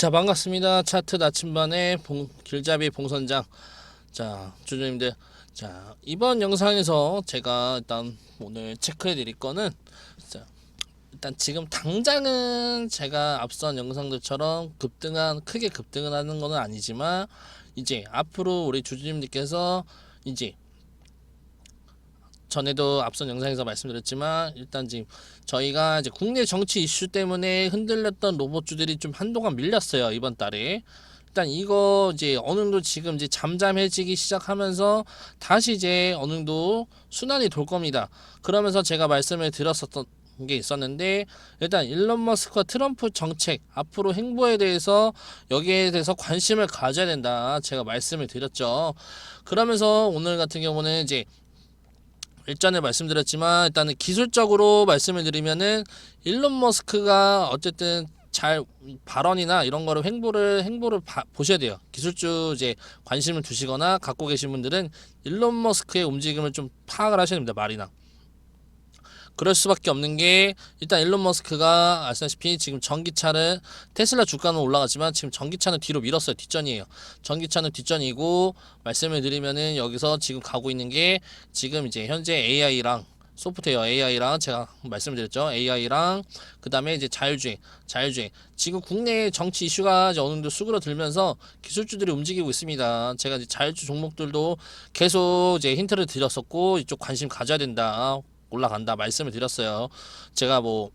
자 반갑습니다. 차트 나침반의 봉, 길잡이 봉선장. 자 주주님들, 자 이번 영상에서 제가 일단 오늘 체크해 드릴 거는 자, 일단 지금 당장은 제가 앞선 영상들처럼 급등한 크게 급등을 하는 거는 아니지만 이제 앞으로 우리 주주님들께서 이제 전에도 앞선 영상에서 말씀드렸지만 일단 지금 저희가 이제 국내 정치 이슈 때문에 흔들렸던 로봇주들이 좀 한동안 밀렸어요 이번 달에. 일단 이거 이제 어느 정도 지금 이제 잠잠해지기 시작하면서 다시 이제 어느 정도 순환이 돌 겁니다. 그러면서 제가 말씀을 드렸었던 게 있었는데 일단 일론 머스크와 트럼프 정책 앞으로 행보에 대해서 여기에 대해서 관심을 가져야 된다 제가 말씀을 드렸죠. 그러면서 오늘 같은 경우는 이제 일전에 말씀드렸지만 일단은 기술적으로 말씀을 드리면은 일론 머스크가 어쨌든 잘 발언이나 이런 거를 행보를 행보를 봐- 보셔야 돼요. 기술주 이제 관심을 두시거나 갖고 계신 분들은 일론 머스크의 움직임을 좀 파악을 하셔야 됩니다. 말이나. 그럴 수밖에 없는 게 일단 일론 머스크가 아시다시피 지금 전기차를 테슬라 주가는 올라갔지만 지금 전기차는 뒤로 밀었어요. 뒷전이에요. 전기차는 뒷전이고 말씀을 드리면은 여기서 지금 가고 있는 게 지금 이제 현재 AI랑 소프트웨어 AI랑 제가 말씀드렸죠. AI랑 그다음에 이제 자율주행, 자율주행. 지금 국내 정치 이슈가 어느 정도 수그러들면서 기술주들이 움직이고 있습니다. 제가 이제 자율주 종목들도 계속 이제 힌트를 드렸었고 이쪽 관심 가져야 된다. 올라간다 말씀을 드렸어요. 제가 뭐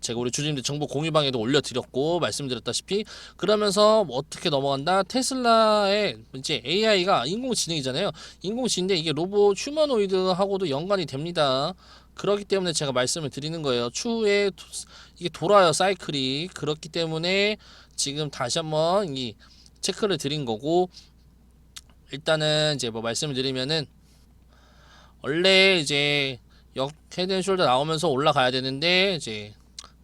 제가 우리 주주님들 정보 공유방에도 올려드렸고 말씀드렸다시피 그러면서 뭐 어떻게 넘어간다? 테슬라의 이제 AI가 인공지능이잖아요. 인공지능인데 이게 로봇 휴머노이드하고도 연관이 됩니다. 그렇기 때문에 제가 말씀을 드리는 거예요. 추후에 도- 이게 돌아요 사이클이. 그렇기 때문에 지금 다시 한번 이 체크를 드린 거고 일단은 이제 뭐 말씀을 드리면은 원래 이제 역 헤드앤숄더 나오면서 올라가야 되는데 이제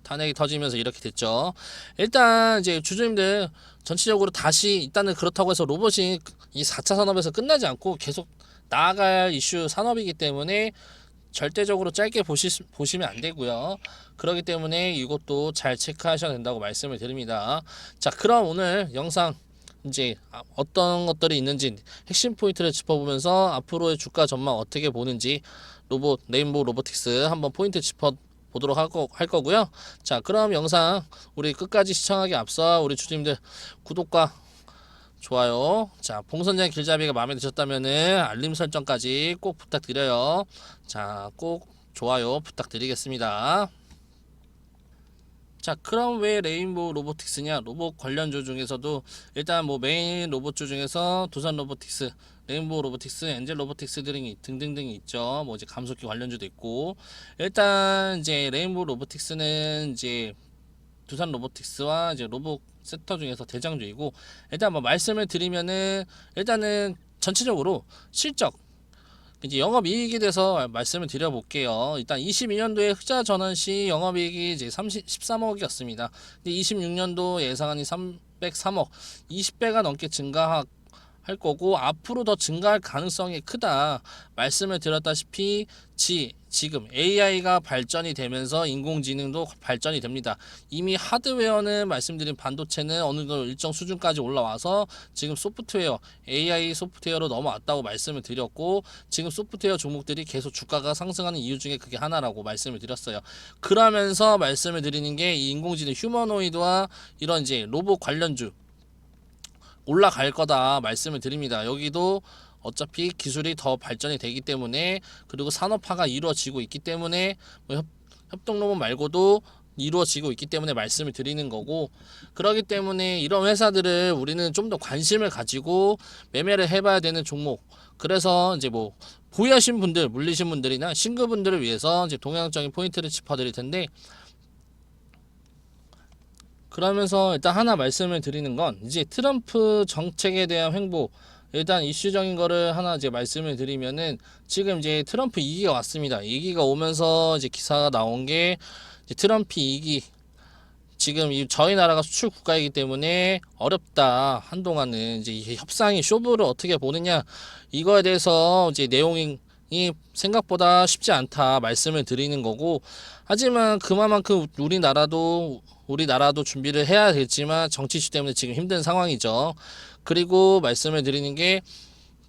탄핵이 터지면서 이렇게 됐죠. 일단 이제 주주님들 전체적으로 다시 일단은 그렇다고 해서 로봇이 이 4차 산업에서 끝나지 않고 계속 나아갈 이슈 산업이기 때문에 절대적으로 짧게 보시, 보시면 안 되고요. 그렇기 때문에 이것도 잘 체크하셔야 된다고 말씀을 드립니다. 자, 그럼 오늘 영상 이제 아, 어떤 것들이 있는지 핵심 포인트를 짚어보면서 앞으로의 주가 전망 어떻게 보는지 로봇 네임보 로보틱스 한번 포인트 짚어 보도록 할, 거, 할 거고요. 자, 그럼 영상 우리 끝까지 시청하기 앞서 우리 주주님들 구독과 좋아요. 자, 봉선장 길잡이가 마음에 드셨다면은 알림 설정까지 꼭 부탁드려요. 자, 꼭 좋아요 부탁드리겠습니다. 자, 그럼 왜 레인보우 로보틱스냐? 로봇 관련주 중에서도 일단 뭐 메인 로봇주 중에서 두산 로보틱스, 레인보우 로보틱스, 엔젤 로보틱스 등이 등등등이 있죠. 뭐 이제 감속기 관련주도 있고 일단 이제 레인보우 로보틱스는 이제 두산 로보틱스와 이제 로봇 섹터 중에서 대장주이고 일단 뭐 말씀을 드리면은 일단은 전체적으로 실적 이제 영업이익에 대해서 말씀을 드려볼게요. 일단 22년도에 흑자 전환 시 영업이익이 이제 30, 13억이었습니다. 근데 26년도 예상안이 303억, 20배가 넘게 증가 할 거고 앞으로 더 증가할 가능성이 크다. 말씀을 드렸다시피 지 지금 AI가 발전이 되면서 인공지능도 발전이 됩니다. 이미 하드웨어는 말씀드린 반도체는 어느 정도 일정 수준까지 올라와서 지금 소프트웨어 AI 소프트웨어로 넘어왔다고 말씀을 드렸고 지금 소프트웨어 종목들이 계속 주가가 상승하는 이유 중에 그게 하나라고 말씀을 드렸어요. 그러면서 말씀을 드리는 게 이 인공지능 휴머노이드와 이런 이제 로봇 관련주 올라갈 거다 말씀을 드립니다. 여기도 어차피 기술이 더 발전이 되기 때문에 그리고 산업화가 이루어지고 있기 때문에 뭐 협, 협동 로봇 말고도 이루어지고 있기 때문에 말씀을 드리는 거고 그러기 때문에 이런 회사들을 우리는 좀 더 관심을 가지고 매매를 해봐야 되는 종목 그래서 이제 뭐 보유하신 분들 물리신 분들이나 신규분들을 위해서 이제 동향적인 포인트를 짚어드릴 텐데 그러면서 일단 하나 말씀을 드리는 건 이제 트럼프 정책에 대한 횡보 일단 이슈적인 거를 하나 이제 말씀을 드리면은 지금 이제 트럼프 2기가 왔습니다. 2기가 오면서 이제 기사가 나온 게 이제 트럼프 2기. 지금 이 저희 나라가 수출 국가이기 때문에 어렵다. 한동안은 이제 이 협상이 쇼부를 어떻게 보느냐. 이거에 대해서 이제 내용이 생각보다 쉽지 않다 말씀을 드리는 거고. 하지만 그만큼 우리나라도 우리나라도 준비를 해야 되지만 정치 이슈 때문에 지금 힘든 상황이죠. 그리고 말씀을 드리는 게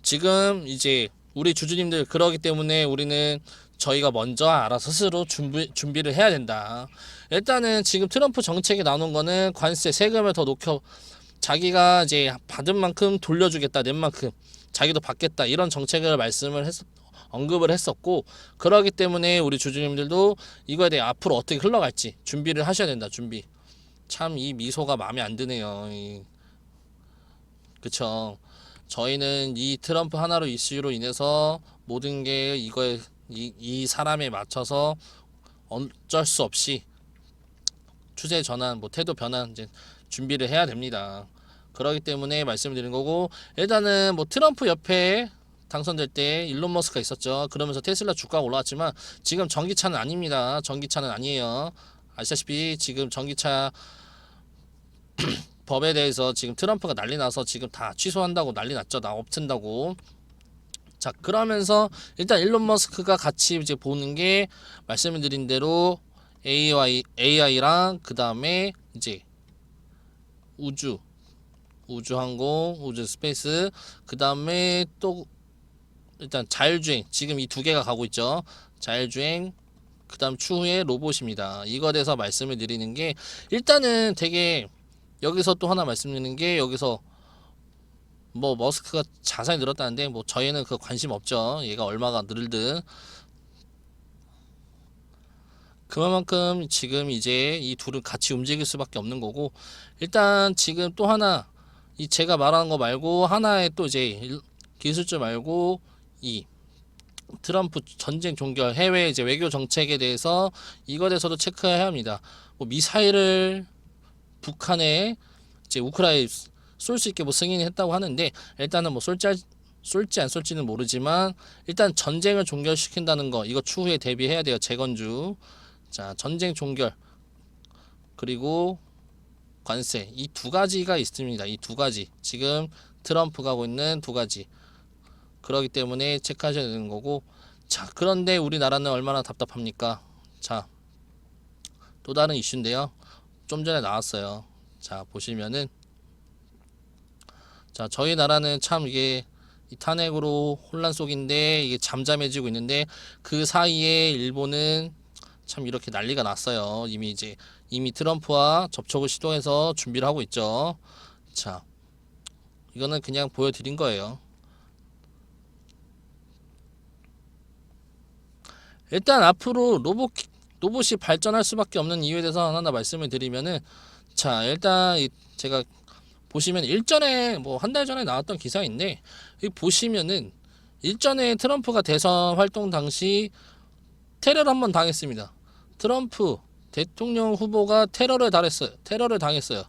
지금 이제 우리 주주님들 그러기 때문에 우리는 저희가 먼저 알아서 스스로 준비, 준비를 해야 된다. 일단은 지금 트럼프 정책에 나오는 거는 관세 세금을 더 높여 자기가 이제 받은 만큼 돌려주겠다 낸 만큼 자기도 받겠다 이런 정책을 말씀을 했 언급을 했었고 그러기 때문에 우리 주주님들도 이거에 대해 앞으로 어떻게 흘러갈지 준비를 하셔야 된다 준비 참 이 미소가 마음에 안 드네요 이, 그쵸 저희는 이 트럼프 하나로 이슈로 인해서 모든 게 이거에 이, 이 사람에 맞춰서 어쩔 수 없이 추세 전환 뭐 태도 변환 이제 준비를 해야 됩니다. 그러기 때문에 말씀드린 거고 일단은 뭐 트럼프 옆에 당선될 때 일론 머스크가 있었죠. 그러면서 테슬라 주가가 올라왔지만 지금 전기차는 아닙니다. 전기차는 아니에요. 아시다시피 지금 전기차 법에 대해서 지금 트럼프가 난리 나서 지금 다 취소한다고 난리 났죠. 나 없앤다고. 자 그러면서 일단 일론 머스크가 같이 이제 보는 게 말씀드린 대로 AI AI랑 그 다음에 이제 우주 우주항공 우주 스페이스 그 다음에 또 일단 자율주행 지금 이 두 개가 가고 있죠 자율주행 그 다음 추후에 로봇입니다 이거 대해서 말씀을 드리는 게 일단은 되게 여기서 또 하나 말씀드리는 게 여기서 뭐 머스크가 자산이 늘었다는데 뭐 저희는 그 관심 없죠 얘가 얼마가 늘든 그만큼 지금 이제 이 둘은 같이 움직일 수밖에 없는 거고 일단 지금 또 하나 이 제가 말하는 거 말고 하나의 또 이제 일- 기술주 말고 이 트럼프 전쟁 종결 해외 이제 외교 정책에 대해서 이거 대해서도 체크해야 합니다. 뭐 미사일을 북한에 이제 우크라이나에 쏠수 있게 뭐 승인이 했다고 하는데 일단은 뭐 쏠지 할- 쏠지 안 쏠지는 모르지만 일단 전쟁을 종결시킨다는 거 이거 추후에 대비해야 돼요. 재건주. 자, 전쟁 종결 그리고 관세 이 두 가지가 있습니다. 이 두 가지 지금 트럼프가 하고 있는 두 가지 그러기 때문에 체크하셔야 되는 거고 자 그런데 우리나라는 얼마나 답답합니까? 자 또 다른 이슈인데요. 좀 전에 나왔어요. 자 보시면은 자 저희 나라는 참 이게 이 탄핵으로 혼란 속인데 이게 잠잠해지고 있는데 그 사이에 일본은 참 이렇게 난리가 났어요. 이미 이제 이미 트럼프와 접촉을 시도해서 준비를 하고 있죠. 자, 이거는 그냥 보여드린 거예요. 일단 앞으로 로봇 로봇이 발전할 수밖에 없는 이유에 대해서 하나 말씀을 드리면은 자 일단 이 제가 보시면 일전에 뭐 한 달 전에 나왔던 기사인데 이 보시면은 일전에 트럼프가 대선 활동 당시 테러를 한번 당했습니다. 트럼프 대통령 후보가 테러를 당했어요. 테러를 당했어요.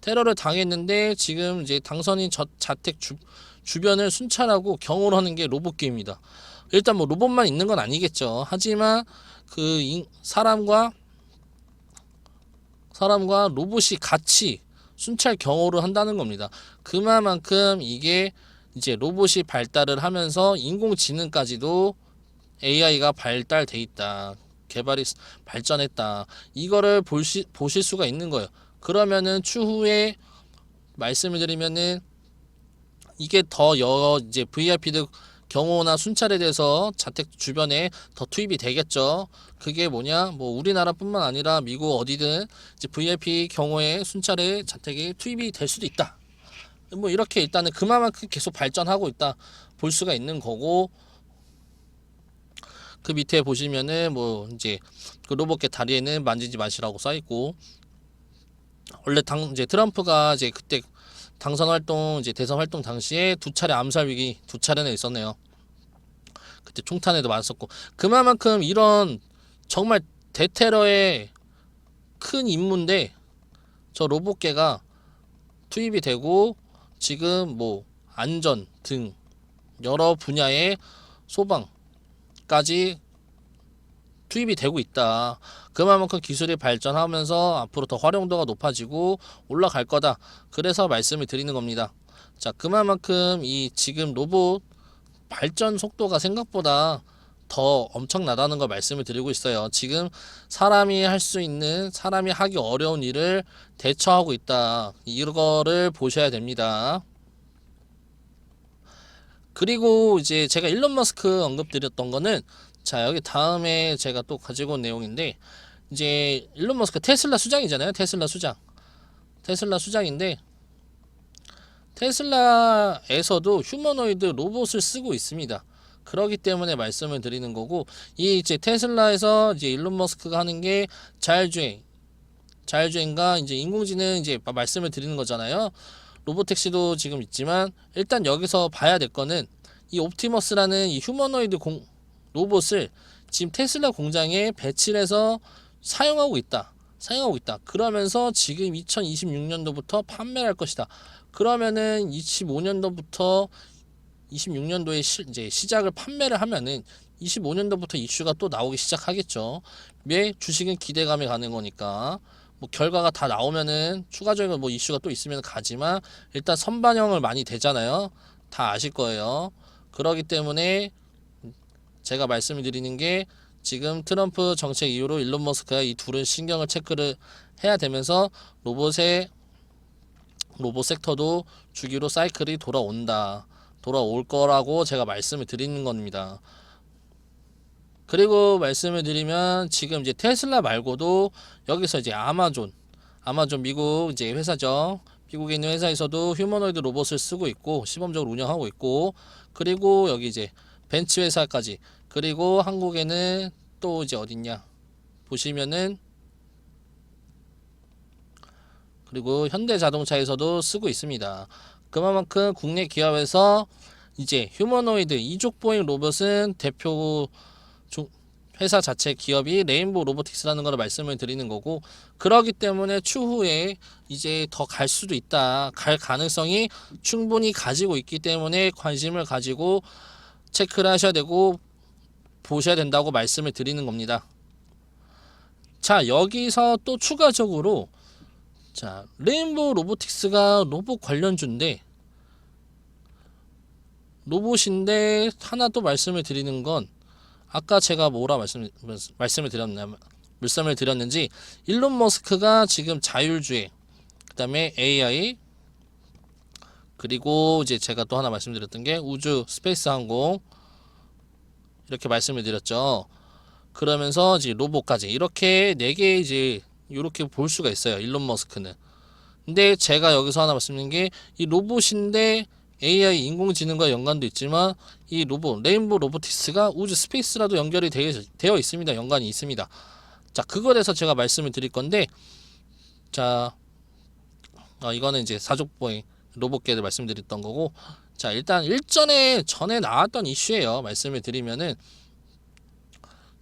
테러를 당했는데 지금 이제 당선인 저, 자택 주, 주변을 순찰하고 경호를 하는 게 로봇기입니다. 일단 뭐 로봇만 있는 건 아니겠죠. 하지만 그 인- 사람과 사람과 로봇이 같이 순찰 경호를 한다는 겁니다. 그만큼 이게 이제 로봇이 발달을 하면서 인공지능까지도 AI가 발달돼 있다. 개발이 스- 발전했다. 이거를 볼시, 보실 수가 있는 거예요. 그러면은 추후에 말씀을 드리면은 이게 더 여러 이제 VIP들 경호나 순찰에 대해서 자택 주변에 더 투입이 되겠죠. 그게 뭐냐? 뭐 우리나라뿐만 아니라 미국 어디든 이제 VIP 경호에 순찰에 자택에 투입이 될 수도 있다. 뭐 이렇게 일단은 그만큼 계속 발전하고 있다 볼 수가 있는 거고 그 밑에 보시면은 뭐 이제 그 로봇의 다리에는 만지지 마시라고 써 있고 원래 당 이제 트럼프가 이제 그때 당선 활동 이제 대선 활동 당시에 두 차례 암살 위기 두 차례나 있었네요. 그때 총탄에도 맞았었고 그만큼 이런 정말 대테러의 큰 임무인데 저 로봇계가 투입이 되고 지금 뭐 안전 등 여러 분야의 소방까지 투입이 되고 있다. 그만큼 기술이 발전하면서 앞으로 더 활용도가 높아지고 올라갈 거다. 그래서 말씀을 드리는 겁니다. 자, 그만큼 이 지금 로봇 발전 속도가 생각보다 더 엄청나다는 걸 말씀을 드리고 있어요. 지금 사람이 할 수 있는 사람이 하기 어려운 일을 대처하고 있다. 이거를 보셔야 됩니다. 그리고 이제 제가 일론 머스크 언급드렸던 거는 자 여기 다음에 제가 또 가지고 온 내용인데 이제 일론 머스크 테슬라 수장이잖아요. 테슬라 수장. 테슬라 수장인데 테슬라에서도 휴머노이드 로봇을 쓰고 있습니다. 그러기 때문에 말씀을 드리는 거고 이 이제 테슬라에서 이제 일론 머스크가 하는 게 자율주행 자율주행과 이제 인공지능 이제 마- 말씀을 드리는 거잖아요. 로보택시도 지금 있지만 일단 여기서 봐야 될 거는 이 옵티머스라는 이 휴머노이드 공, 로봇을 지금 테슬라 공장에 배치를 해서 사용하고 있다. 사용하고 있다. 그러면서 지금 2026년도부터 판매를 할 것이다. 그러면은 25년도부터 26년도에 시, 이제 시작을 판매를 하면은 25년도부터 이슈가 또 나오기 시작하겠죠. 왜 주식은 기대감이 가는 거니까. 뭐 결과가 다 나오면은 추가적인 뭐 이슈가 또 있으면 가지만 일단 선반영을 많이 되잖아요. 다 아실 거예요. 그러기 때문에 제가 말씀을 드리는 게 지금 트럼프 정책 이후로 일론 머스크가 이 둘은 신경을 체크를 해야 되면서 로봇의 로봇 섹터도 주기로 사이클이 돌아온다. 돌아올 거라고 제가 말씀을 드리는 겁니다. 그리고 말씀을 드리면 지금 이제 테슬라 말고도 여기서 이제 아마존, 아마존 미국 이제 회사죠. 미국에 있는 회사에서도 휴머노이드 로봇을 쓰고 있고 시범적으로 운영하고 있고 그리고 여기 이제 벤츠 회사까지. 그리고 한국에는 또 이제 어딨냐. 보시면은 그리고 현대자동차에서도 쓰고 있습니다. 그만큼 국내 기업에서 이제 휴머노이드 이족보행 로봇은 대표 조- 회사 자체 기업이 레인보우 로보틱스라는 걸 말씀을 드리는 거고 그러기 때문에 추후에 이제 더 갈 수도 있다. 갈 가능성이 충분히 가지고 있기 때문에 관심을 가지고 체크를 하셔야 되고 보셔야 된다고 말씀을 드리는 겁니다. 자 여기서 또 추가적으로 자 레인보우 로보틱스가 로봇 관련주인데 로봇인데 하나 또 말씀을 드리는 건 아까 제가 뭐라 말씀 말씀을 드렸냐 말씀을 드렸는지 일론 머스크가 지금 자율주행 그다음에 AI 그리고 이제 제가 또 하나 말씀드렸던 게 우주 스페이스 항공 이렇게 말씀을 드렸죠. 그러면서 이제 로봇까지 이렇게 네 개 이제 이렇게 볼 수가 있어요. 일론 머스크는. 근데 제가 여기서 하나 말씀드린 게 이 로봇인데 AI 인공지능과 연관도 있지만 이 로봇 레인보우 로보틱스가 우주 스페이스라도 연결이 되어, 되어 있습니다. 연관이 있습니다. 자 그거에 대해서 제가 말씀을 드릴 건데 자 어, 이거는 이제 사족보행 로봇계를 말씀드렸던 거고 자 일단 일전에 전에 나왔던 이슈예요. 말씀을 드리면은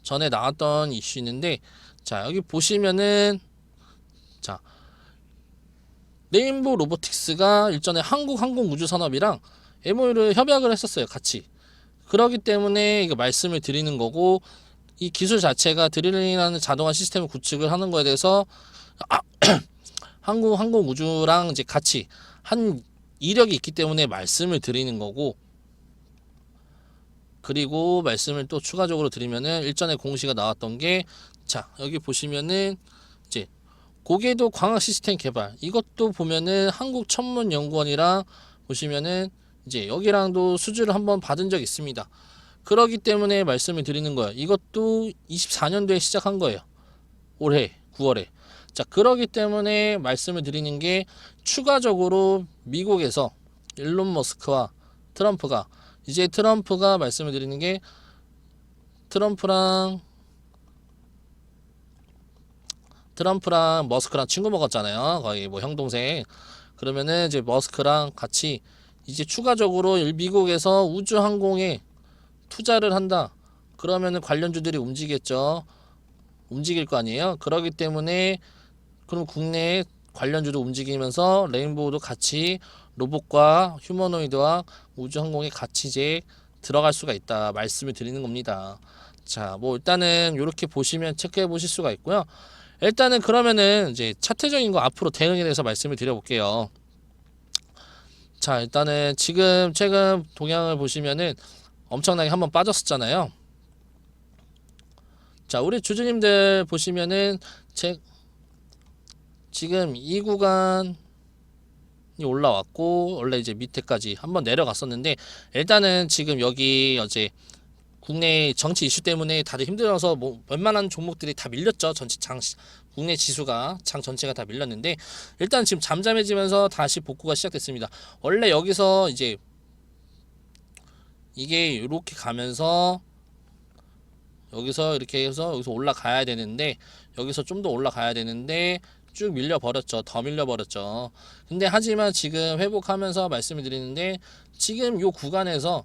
전에 나왔던 이슈 있는데 자 여기 보시면은 자 레인보우 로보틱스가 일전에 한국항공우주산업이랑 MOU를 협약을 했었어요. 같이. 그러기 때문에 이거 말씀을 드리는 거고 이 기술 자체가 드릴링이라는 자동화 시스템을 구축을 하는 거에 대해서 아, 한국 항공우주랑 이제 같이 한 이력이 있기 때문에 말씀을 드리는 거고 그리고 말씀을 또 추가적으로 드리면은 일전에 공시가 나왔던 게 자 여기 보시면은 이제 고개도 광학 시스템 개발 이것도 보면은 한국천문연구원이랑 보시면은 이제 여기랑도 수주를 한번 받은 적 있습니다. 그러기 때문에 말씀을 드리는 거예요. 이것도 24년도에 시작한 거예요. 올해 9월에. 자, 그러기 때문에 말씀을 드리는 게 추가적으로 미국에서 일론 머스크와 트럼프가 이제 트럼프가 말씀을 드리는 게 트럼프랑 트럼프랑 머스크랑 친구 먹었잖아요. 거의 뭐 형 동생. 그러면은 이제 머스크랑 같이 이제 추가적으로 일- 미국에서 우주 항공에 투자를 한다. 그러면은 관련주들이 움직이겠죠. 움직일 거 아니에요. 그러기 때문에 그럼 국내 관련주도 움직이면서 레인보우도 같이 로봇과 휴머노이드와 우주 항공에 같이 이제 들어갈 수가 있다. 말씀을 드리는 겁니다. 자, 뭐 일단은 이렇게 보시면 체크해 보실 수가 있고요. 일단은 그러면은 이제 차트적인 거 앞으로 대응에 대해서 말씀을 드려볼게요. 자, 일단은 지금 최근 동향을 보시면은 엄청나게 한번 빠졌었잖아요. 자, 우리 주주님들 보시면은 제 지금 이 구간이 올라왔고 원래 이제 밑에까지 한번 내려갔었는데 일단은 지금 여기 어제 국내 정치 이슈 때문에 다들 힘들어서 뭐 웬만한 종목들이 다 밀렸죠. 전체 장 국내 지수가 장 전체가 다 밀렸는데 일단 지금 잠잠해지면서 다시 복구가 시작됐습니다. 원래 여기서 이제 이게 이렇게 가면서 여기서 이렇게 해서 여기서 올라가야 되는데 여기서 좀 더 올라가야 되는데 쭉 밀려 버렸죠. 더 밀려 버렸죠. 근데 하지만 지금 회복하면서 말씀을 드리는데 지금 요 구간에서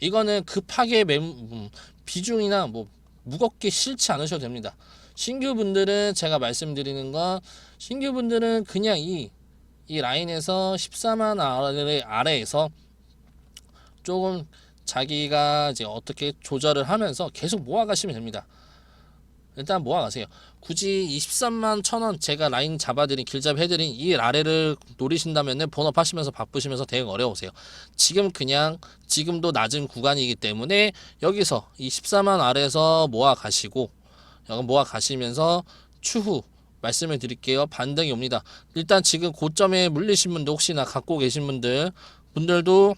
이거는 급하게 매, 음, 비중이나 뭐 무겁게 실지 않으셔도 됩니다. 신규 분들은 제가 말씀드리는 건 신규 분들은 그냥 이, 이 라인에서 14만 아래, 아래에서 조금 자기가 이제 어떻게 조절을 하면서 계속 모아가시면 됩니다. 일단 모아가세요. 굳이 23만 천 원 제가 라인 잡아드린 길잡이 해드린 이 아래를 노리신다면은 본업하시면서 바쁘시면서 대응 어려우세요. 지금 그냥 지금도 낮은 구간이기 때문에 여기서 이 14만 아래에서 모아 가시고 여기 모아 가시면서 추후 말씀을 드릴게요. 반등이 옵니다. 일단 지금 고점에 물리신 분들 혹시나 갖고 계신 분들 분들도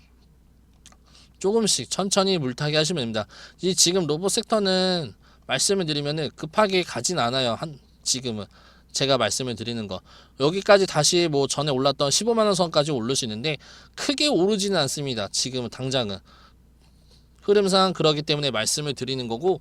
조금씩 천천히 물타기 하시면 됩니다. 이 지금 로봇 섹터는 말씀을 드리면은 급하게 가진 않아요. 한 지금은 제가 말씀을 드리는 거 여기까지 다시 뭐 전에 올랐던 15만 원 선까지 오르시는데 크게 오르지는 않습니다. 지금은 당장은 흐름상 그러기 때문에 말씀을 드리는 거고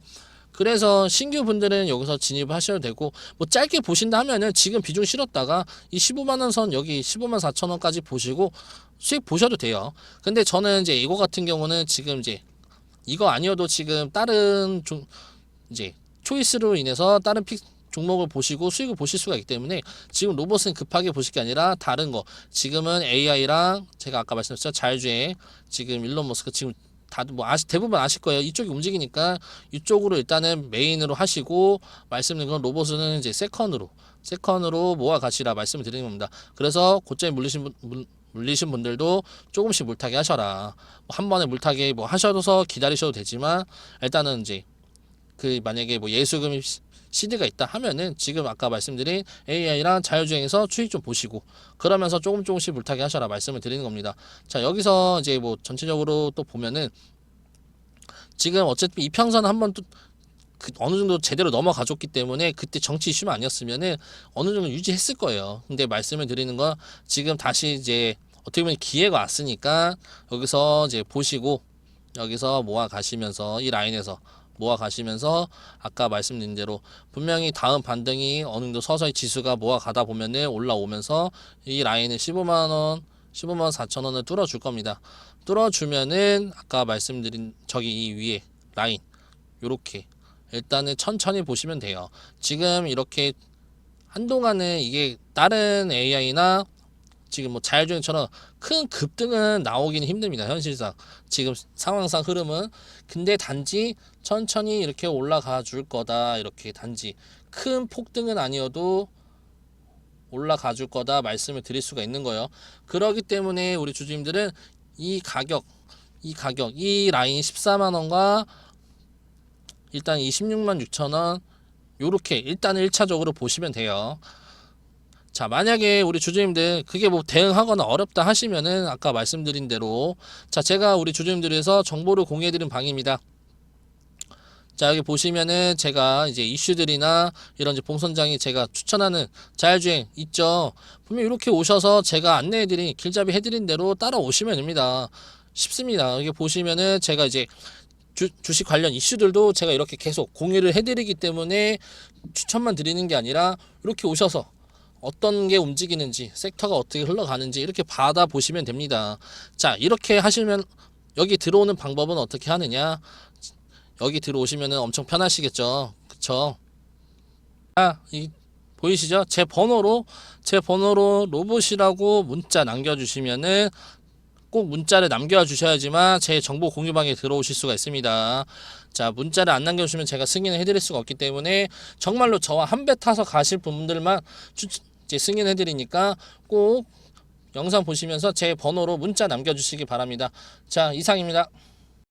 그래서 신규 분들은 여기서 진입하셔도 되고 뭐 짧게 보신다 하면은 지금 비중 실었다가 이 15만 원 선 여기 15만 4천 원까지 보시고 수익 보셔도 돼요. 근데 저는 이제 이거 같은 경우는 지금 이제 이거 아니어도 지금 다른 좀 이제 초이스로 인해서 다른 픽 종목을 보시고 수익을 보실 수가 있기 때문에 지금 로봇은 급하게 보실 게 아니라 다른 거. 지금은 AI랑 제가 아까 말씀드렸죠. 자율주행 지금 일론 머스크 지금 다들 뭐 아시, 대부분 아실 거예요. 이쪽이 움직이니까 이쪽으로 일단은 메인으로 하시고 말씀드린 건 로봇은 이제 세컨으로 세컨으로 모아 가시라 말씀을 드리는 겁니다. 그래서 고점에 물리신 분 물- 물리신 분들도 조금씩 물타기 하셔라. 뭐 한 번에 물타기 뭐 하셔서 기다리셔도 되지만 일단은 이제 그 만약에 뭐 예수금 시- 시드가 있다 하면은 지금 아까 말씀드린 AI랑 자율주행에서 추익 좀 보시고 그러면서 조금 조금씩 물타기 하셔라 말씀을 드리는 겁니다. 자 여기서 이제 뭐 전체적으로 또 보면은 지금 어쨌든 이평선 한번 또 그 어느 정도 제대로 넘어가 줬기 때문에 그때 정치 이슈만 아니었으면은 어느 정도 유지했을 거예요. 근데 말씀을 드리는 건 지금 다시 이제 어떻게 보면 기회가 왔으니까 여기서 이제 보시고 여기서 모아 가시면서 이 라인에서 모아 가시면서 아까 말씀드린 대로 분명히 다음 반등이 어느 정도 서서히 지수가 모아 가다 보면은 올라오면서 이 라인을 15만 원, 15만 4천 원을 뚫어 줄 겁니다. 뚫어 주면은 아까 말씀드린 저기 이 위에 라인 요렇게 일단은 천천히 보시면 돼요. 지금 이렇게 한동안은 이게 다른 AI나 지금 뭐 자율주행처럼 큰 급등은 나오기는 힘듭니다. 현실상 지금 상황상 흐름은 근데 단지 천천히 이렇게 올라가 줄 거다 이렇게 단지 큰 폭등은 아니어도 올라가 줄 거다 말씀을 드릴 수가 있는 거예요. 그러기 때문에 우리 주주님들은 이 가격 이 가격 이 라인 14만 원과 일단 26만 6천 원 요렇게 일단 1차적으로 보시면 돼요. 자, 만약에 우리 주주님들 그게 뭐 대응하거나 어렵다 하시면은 아까 말씀드린 대로 자, 제가 우리 주주님들에서 정보를 공유해 드린 방입니다. 자, 여기 보시면은 제가 이제 이슈들이나 이런 이제 봉선장이 제가 추천하는 자율주행 있죠. 분명 이렇게 오셔서 제가 안내해 드린 길잡이 해 드린 대로 따라오시면 됩니다. 쉽습니다. 여기 보시면은 제가 이제 주, 주식 관련 이슈들도 제가 이렇게 계속 공유를 해드리기 때문에 추천만 드리는 게 아니라 이렇게 오셔서 어떤 게 움직이는지 섹터가 어떻게 흘러가는지 이렇게 받아 보시면 됩니다. 자 이렇게 하시면 여기 들어오는 방법은 어떻게 하느냐 여기 들어오시면은 엄청 편하시겠죠 그쵸 아, 이 보이시죠 제 번호로 제 번호로 로봇이라고 문자 남겨주시면은 꼭 문자를 남겨 주셔야지만 제 정보 공유방에 들어오실 수가 있습니다. 자, 문자를 안 남겨주시면 제가 승인을 해드릴 수가 없기 때문에 정말로 저와 한 배 타서 가실 분들만 승인해드리니까 꼭 영상 보시면서 제 번호로 문자 남겨주시기 바랍니다. 자, 이상입니다.